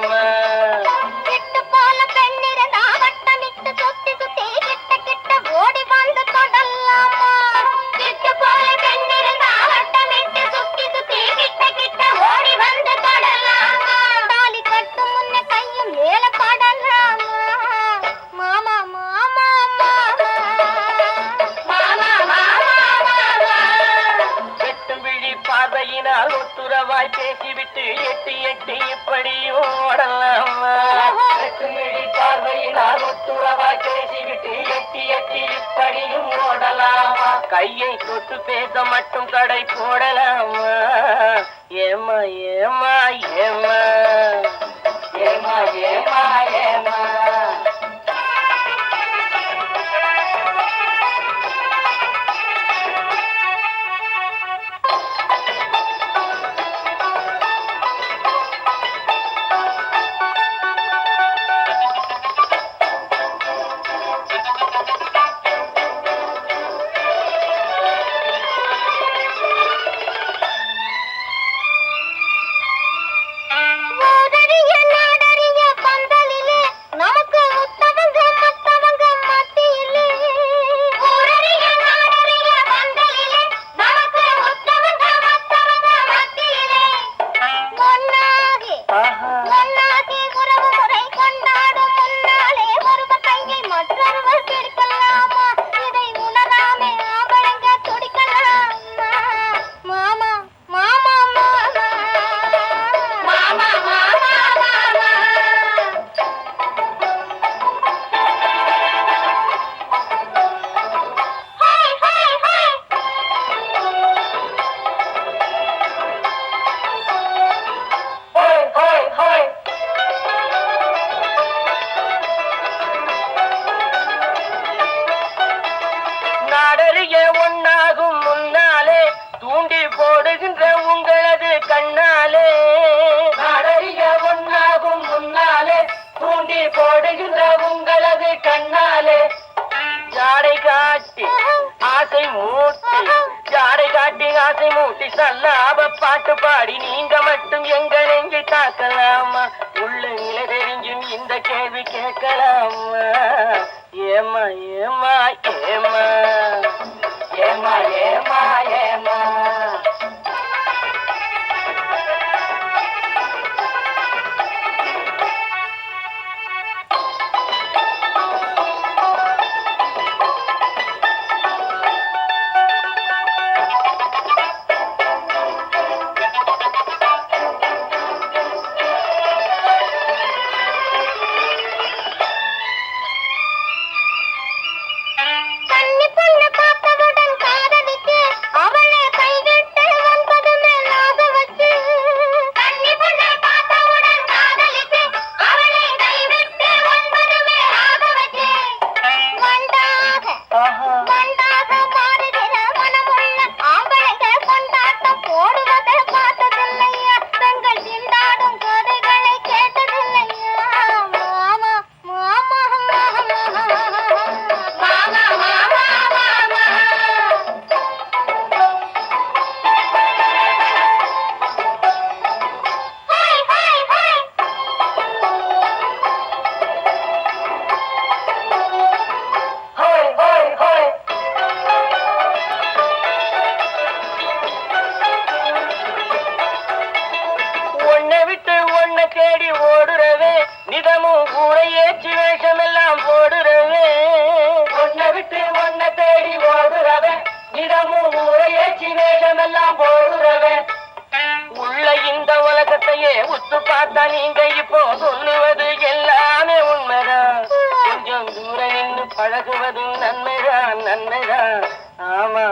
محمد வாய் பேசிவிட்டு எட்டி எட்டி இப்படி ஓடலாம். எட்டுமிழி பார்வையினால் ஒத்துறவாய் பேசிவிட்டு எட்டி எட்டி இப்படியும் ஓடலாமா. கையை தொட்டு பேச மட்டும் கடை போடலாமா. ஏமா ஏமா ஏமா ஏமா ஏ போடுகின்ற உங்களது கண்ணாலே. நாடறிய ஒன்னாகும் முன்னாலே தூண்டி போடுகின்ற உங்களது கண்ணாலே. ஜாடை காட்டி ஆசை மூட்டி ஜாடை காட்டி ஆசை மூட்டி சல்லாப பாட்டு பாடி நீங்க மட்டும் எங்க நெஞ்சு காக்கலாமா உள்ள நிலை தெரிஞ்சும் இந்த கேள்வி கேட்கலாமா? ஏமா ஏமா ஏமா ஏமா ஏமா தேடி ஓடுறவே நிதமும் கூட ஏற்றி வேஷமெல்லாம் போடுறவே. உன்னை விட்டு உன்னை தேடி ஓடுறவே இடமும் ஊரையேச்சி வேஷமெல்லாம் போடுறவே. உள்ள இந்த உலகத்தையே உத்து பார்த்தா நீங்க இப்போ சொல்லுவது எல்லாமே உண்மைதான். கொஞ்சம் தூரம் நின்று பழகுவது நன்மைதான் நன்மைதான். ஆமா.